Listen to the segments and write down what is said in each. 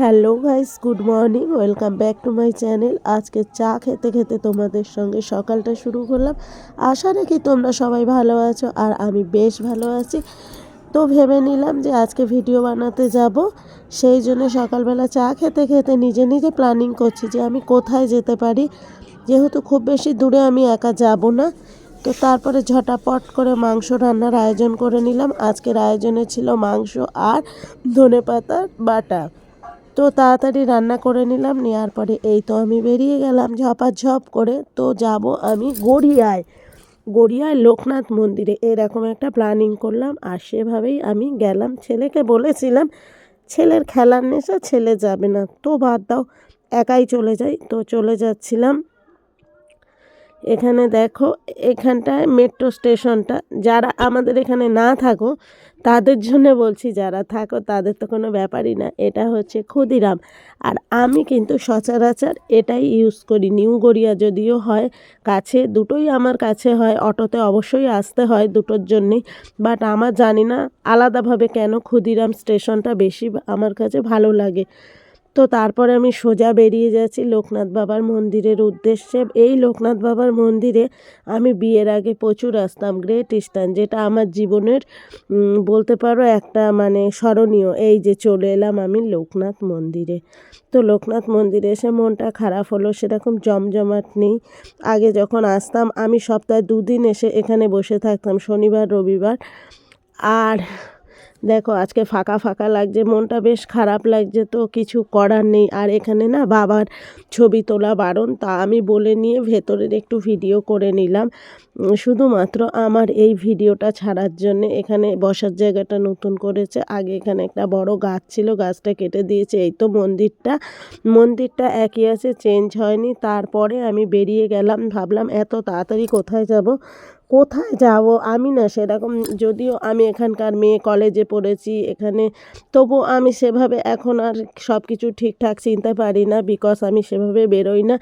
Hello guys, good morning, welcome back to my channel. আজকে চা খেতে খেতে তোমাদের সঙ্গে সকালটা শুরু করলাম। আশা রাখি তোমরা সবাই ভালো আছো আর আমি বেশ ভালো আছি। তো ভেবে নিলাম যে আজকে ভিডিও বানাতে যাব। সেই জন্য সকালবেলা চা খেতে খেতে নিজে নিজে প্ল্যানিং করছি যে আমি কোথায় যেতে পারি। যেহেতু খুব বেশি দূরে আমি একা যাব না। তো তারপরে ঝটাপট করে মাংস রান্নার আয়োজন করে নিলাম। আজকের আয়োজনে ছিল মাংস আর ধনে পাতার বাটা। তো তাড়াতাড়ি রান্না করে নিলাম, নেওয়ার পরে এই তো আমি বেরিয়ে গেলাম ঝপা ঝপ করে। তো যাব আমি গড়িয়ায়। গড়িয়ায় লোকনাথ মন্দিরে। এরকম একটা প্ল্যানিং করলাম আর সেভাবেই আমি গেলাম। ছেলেকে বলেছিলাম, ছেলের খেলার নেশা, ছেলে যাবে না। তো বাদ দাও, একাই চলে যাই। তো চলে যাচ্ছিলাম এখানে দেখো, এখানটায় মেট্রো স্টেশনটা যারা আমাদের এখানে না থাকো, তাদের জন্য বলছি, যারা থাকো, তাদের তো কোনো ব্যাপারই না। এটা হচ্ছে ক্ষুদিরাম। আর আমি কিন্তু সচরাচর এটাই ইউজ করি। নিউ গড়িয়া যদিও হয়, কাছে দুটোই আমার কাছে হয়। অটোতে অবশ্যই আসতে হয় দুটোর জন্যেই। বাট আমার জানি না আলাদাভাবে কেন ক্ষুদিরাম স্টেশনটা বেশি আমার কাছে ভালো লাগে। তো তারপরে আমি সোজা বেরিয়ে যাচ্ছি লোকনাথ বাবার মন্দিরের উদ্দেশ্যে। এই লোকনাথ বাবার মন্দিরে আমি বিয়ের আগে প্রচুর আসতাম, গ্রেট ইস্টার্ন, যেটা আমার জীবনের বলতে পারো একটা মানে স্মরণীয়। এই যে চলে এলাম আমি লোকনাথ মন্দিরে। তো লোকনাথ মন্দিরে এসে মনটা খারাপ হলো, সেরকম জমজমাট নেই। আগে যখন আসতাম আমি সপ্তাহে দুদিন এসে এখানে বসে থাকতাম, শনিবার, রবিবার। আর দেখো, আজকে ফাঁকা ফাঁকা লাগছে, মনটা বেশ খারাপ লাগছে, তো কিছু করার নেই। আর এখানে না বাবার ছবি তোলা বারণ, তা আমি বলে নিয়ে ভেতরের একটু ভিডিও করে নিলাম। শুধুমাত্র আমার এই ভিডিওটা ছাড়ার জন্য এখানে বসার জায়গাটা নতুন করেছে। আগে এখানে একটা বড় গাছ ছিল, গাছটা কেটে দিয়েছে, এই তো মন্দিরটা। মন্দিরটা একই আছে, চেঞ্জ হয়নি। তারপরে আমি বেরিয়ে গেলাম, ভাবলাম এত তাড়াতাড়ি কোথায় যাব? কোথায় যাব? আমি না সেরকম, যদিও আমি এখানকার মেয়ে কলেজে পড়েছি, এখানে তবু আমি সেভাবে এখন আর সব কিছু ঠিকঠাক চিনতে পারি না বিকজ আমি সেভাবে বেরোই না।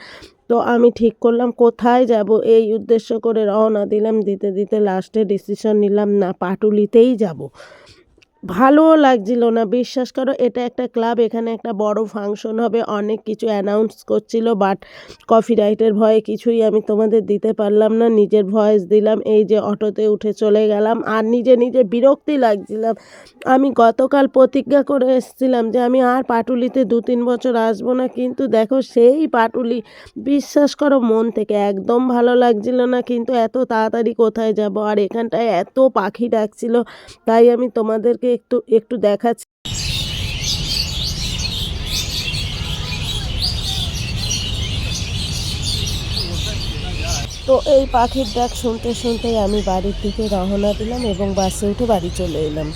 তো আমি ঠিক করলাম, কোথায় যাব? এই উদ্দেশ্য করে রওনা দিলাম, দিতে দিতে লাস্টে ডিসিশন নিলাম, না, পাটুলিতেই যাব। ভালোও লাগছিল না, বিশ্বাস করো এটা একটা ক্লাব, এখানে একটা বড় ফাংশন হবে, অনেক কিছু অ্যানাউন্স করছিল বাট কপিরাইটের ভয়ে কিছুই আমি তোমাদের দিতে পারলাম না, নিজের ভয়েস দিলাম, এই যে অটোতে উঠে চলে গেলাম, আর নিজে নিজে বিরক্তি লাগছিলাম। আমি গতকাল প্রতিজ্ঞা করে এসেছিলাম যে আমি আর পাটুলিতে দু তিন বছর আসব না, কিন্তু দেখো সেই পাটুলি, বিশ্বাস করো মন থেকে একদম ভালো লাগছিল না, কিন্তু এত তাড়াতাড়ি কোথায় যাব, আর এখানটায় এত পাখি ডাকছিল, তাই আমি তোমাদেরকে একটু একটু দেখাচ্ছি। তো এই পাখির ডাক শুনতে শুনতেই আমি বাড়ির দিকে রওনা দিলাম এবং বাসে উঠে বাড়ি চলে এলাম।